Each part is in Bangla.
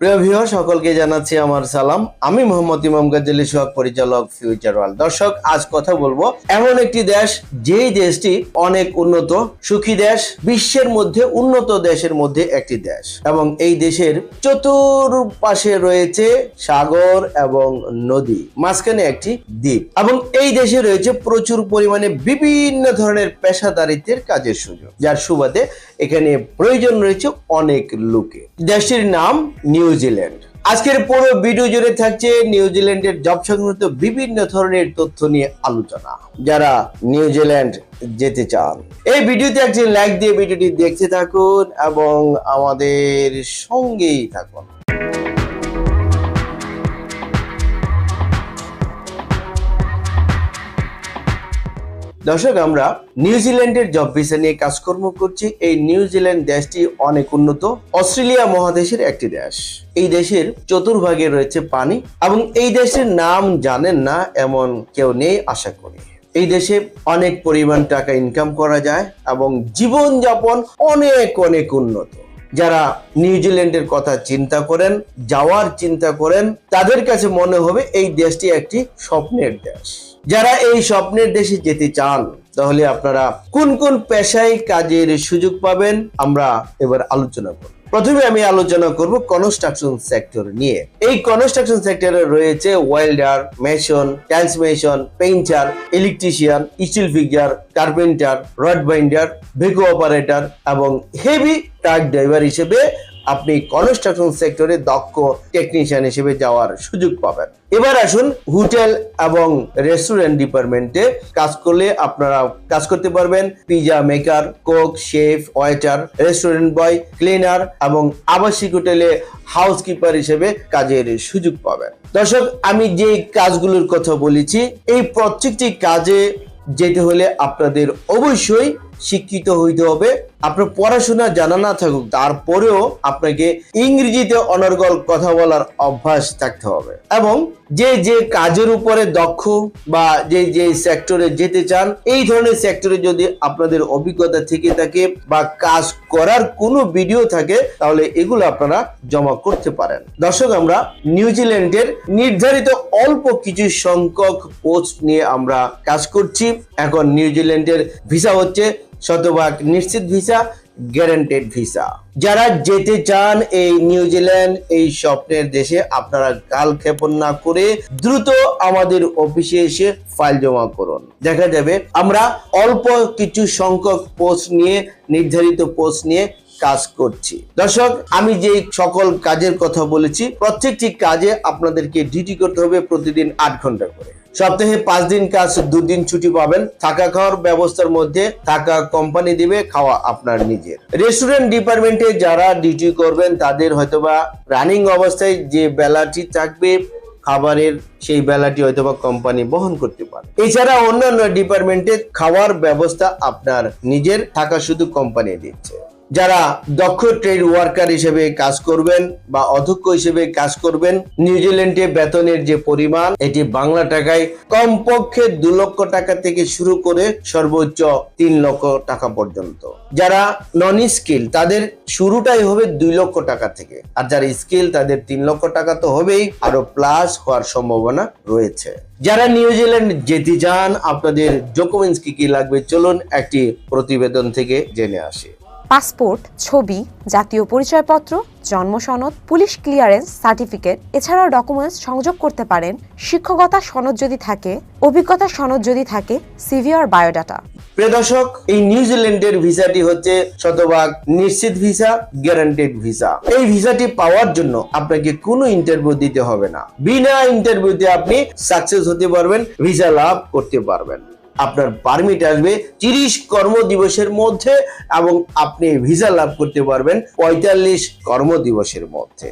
প্রিয় সকলকে জানাচ্ছি আমার সালাম। আমি মোহাম্মদ ইমাম গাজ্জালি, সোহাগ পরিচালক ফিউচার ওয়ার্ল্ড দর্শক, আজ কথা বলব এমন একটি দেশ, যেই দেশটি অনেক উন্নত, সুখী দেশ, বিশ্বের মধ্যে উন্নত দেশের মধ্যে একটি দেশ। এবং এই দেশের চতুর্পাশে রয়েছে সাগর এবং নদী, মাঝখানে একটি দ্বীপ। এবং এই দেশে রয়েছে প্রচুর পরিমাণে বিভিন্ন ধরনের পেশাদারিত্বের কাজের সুযোগ, যার সুবাদে এখানে প্রয়োজন রয়েছে অনেক লোকে। দেশটির নাম নিউজিল্যান্ড। আজকের পুরো ভিডিও জুড়ে থাকছে নিউজিল্যান্ডের জব সংক্রান্ত বিভিন্ন ধরনের তথ্য নিয়ে আলোচনা। যারা নিউজিল্যান্ড যেতে চান, এই ভিডিওতে একটি লাইক দিয়ে ভিডিওটি দেখতে থাকুন এবং আমাদের সঙ্গেই থাকুন। দর্শক, আমরা নিউজিল্যান্ডের জব ভিসা নিয়ে কাজকর্ম করছি। এই নিউজিল্যান্ড দেশটি অনেক উন্নত। অস্ট্রেলিয়া মহাদেশের একটি দেশ। এই দেশের চতুর্ভাগে রয়েছে পানি এবং এই দেশের নাম জানেন না এমন কেউ নেই, আশা করি। এই দেশে অনেক পরিমাণ টাকা ইনকাম করা যায় এবং জীবনযাপন অনেক অনেক উন্নত। যারা নিউজিল্যান্ডের কথা চিন্তা করেন, যাওয়ার চিন্তা করেন, তাদের কাছে মনে হবে এই দেশটি একটি স্বপ্নের দেশ। যারা এই স্বপ্নের দেশে যেতে চান, তাহলে আপনারা কোন কোন পেশায় কাজের সুযোগ পাবেন, আমরা এবার আলোচনা করব। প্রথমে আমি আলোচনা করব কনস্ট্রাকশন সেক্টর নিয়ে। এই কনস্ট্রাকশন সেক্টরে রয়েছে welder mason tiles mason painter electrician steel figure carpenter rod binder ভেকো operator এবং হেভি ট্রাক ড্রাইভার হিসেবে আপনি কনস্ট্রাকশন সেক্টরে দক্ষ টেকনিশিয়ান হিসেবে যাওয়ার সুযোগ পাবেন। এবার আসুন হোটেল এবং রেস্টুরেন্ট ডিপার্টমেন্টে কাজ করলে আপনারা কাজ করতে পারবেন। Pizza maker cook chef waiter restaurant boy cleaner এবং আবাসিক হোটেলে হাউসকিপার হিসেবে কাজের সুযোগ পাবেন। দর্শক, আমি যে কাজগুলোর কথা বলেছি, এই প্রত্যেকটি কাজে যেতে হলে আপনাদের অবশ্যই শিক্ষিত হইতে হবে। আপনার পড়াশোনা জানা না থাকুক, তারপরেও আপনাকে ইংরেজিতে অনর্গল কথা বলার অভ্যাস থাকতে হবে। এবং যে যে কাজের উপরে দক্ষ বা যে যে সেক্টরে যেতে চান, এই ধরনের সেক্টরে যদি আপনাদের অভিজ্ঞতা থেকে থাকে বা কাজ করার কোনো ভিডিও থাকে, তাহলে এগুলো আপনারা জমা করতে পারেন। দর্শক, আমরা নিউজিল্যান্ডের নির্ধারিত অল্প কিছু সংখ্যক পোস্ট নিয়ে আমরা কাজ করছি। এখন নিউজিল্যান্ডের ভিসা হচ্ছে শতভাগ নিশ্চিত ভিসা গ্যারান্টেড ভিসা। যারা যেতে চান এই নিউজিল্যান্ড এই স্বপ্নের দেশে, আপনারা কালক্ষেপণ না করে দ্রুত আমাদের অফিসে এসে ফাইল জমা করুন। দেখা যাবে, আমরা অল্প কিছু সংখ্যক পোস্ট নিয়ে, নির্ধারিত পোস্ট নিয়ে কাজ করছি। দর্শক, আমি যে সকল কাজের কথা বলেছি, প্রত্যেকটি কাজে আপনাদেরকে ডিউটি করতে হবে প্রতিদিন আট ঘণ্টা করে। সপ্তাহে পাঁচ দিন কাজ, দুদিন ছুটি পাবেন। থাকা খাওয়ার ব্যবস্থার মধ্যে থাকা কোম্পানি দিবে, খাওয়া আপনার নিজের। রেস্টুরেন্ট ডিপার্টমেন্টে যারা ডিউটি করবেন, তাদের হয়তোবা রানিং অবস্থায় যে বেলাটি থাকবে, খাবারের সেই বেলাটি হয়তোবা কোম্পানি বহন করতে পারে এছাড়া অন্যান্য ডিপার্টমেন্টে খাওয়ার ব্যবস্থা আপনার নিজের, থাকা শুধু কোম্পানি দিচ্ছে। যারা দক্ষ ট্রেড ওয়ার্কার হিসেবে কাজ করবেন বা অধ্যক্ষ হিসেবে কাজ করবেন নিউজিল্যান্ডে বেতনের যে পরিমাণ, এটি বাংলা টাকায় কমপক্ষে দু লক্ষ টাকা থেকে শুরু করে সর্বোচ্চ তিন লক্ষ টাকা পর্যন্ত। যারা নন স্কিল তাদের শুরুটাই হবে দুই লক্ষ টাকা থেকে। আর যারা স্কিল তাদের তিন লক্ষ টাকা তো হবেই আরও প্লাস হওয়ার সম্ভাবনা রয়েছে। যারা নিউজিল্যান্ড যেতে চান, আপনাদের ডকুমেন্টস কি কি লাগবে, চলুন একটি প্রতিবেদন থেকে জেনে আসি। পাসপোর্ট, ছবি, জাতীয় পরিচয়পত্র, জন্ম সনদ, পুলিশ ক্লিয়ারেন্স সার্টিফিকেট, এছাড়াও ডকুমেন্টস সংযোগ করতে পারেন। শিক্ষকতা সনদ যদি থাকে, অভিজ্ঞতা সনদ যদি থাকে সিভি বায়োডাটা প্রিয় এই নিউজিল্যান্ডের ভিসাটি হচ্ছে শতভাগ নিশ্চিত ভিসা গ্যারান্টেড ভিসা। এই ভিসাটি পাওয়ার জন্য আপনাকে কোনো ইন্টারভিউ দিতে হবে না। বিনা ইন্টারভিউতে আপনি সাকসেস হতে পারবেন, ভিসা লাভ করতে পারবেন। আপনার পারমিট আসবে তিরিশ কর্মদিবসের মধ্যে এবং আপনি ভিসা লাভ করতে পারবেন পঁয়তাল্লিশ কর্মদিবসের মধ্যে।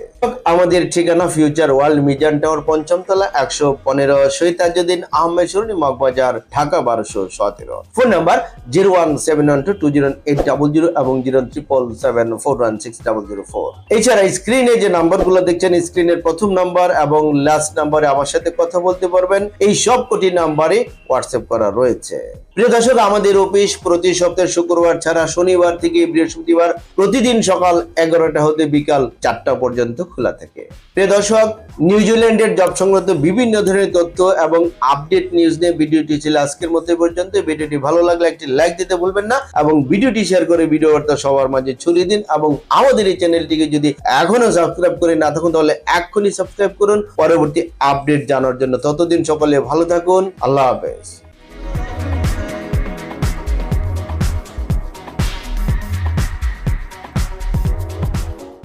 আমাদের ঠিকানা ফিউচার ওয়ার্ল্ড মিজান টাওয়ার পঞ্চম তলা একশো পনেরো শহীদ তাজুদ্দিন আহমেদ সরুনি মগবাজার, ঢাকা বারোশো সতেরো। Phone number zero one seven one two two zero eight double zero এবং zero triple seven four one six double zero four. এছাড়া স্ক্রিনে যে নাম্বারগুলো দেখছেন স্ক্রিনের প্রথম নাম্বার এবং লাস্ট নাম্বারে আমার সাথে কথা বলতে পারবেন। এই সব কটি নাম্বারে হোয়াটসঅ্যাপ করা রয়েছে। হয়েছে। প্রিয় দর্শক, আমাদের অফিস প্রতি সপ্তাহে শুক্রবার ছাড়া শনিবার থেকে বৃহস্পতিবার প্রতিদিন সকাল এগারোটা হতে বিকাল চারটা পর্যন্ত খোলা থাকে। প্রিয় দর্শক নিউজিল্যান্ডের জব সংক্রান্ত বিভিন্ন ধরনের তথ্য এবং আপডেট নিউজ নিয়ে ভিডিওটি ছিল আজকের মতো পর্যন্ত। ভিডিওটি ভালো লাগলে একটি লাইক দিতে ভুলবেন না এবং ভিডিওটি শেয়ার করে ভিডিও বার্তা সবার মাঝে ছড়িয়ে দিন এবং আমাদের এই চ্যানেলটিকে যদি এখনও সাবস্ক্রাইব করে না থাকুন, তাহলে এক্ষুনি সাবস্ক্রাইব করুন। পরবর্তী আপডেট জানার জন্য ততদিন সকলে ভালো থাকুন। আল্লাহ হাফেজ।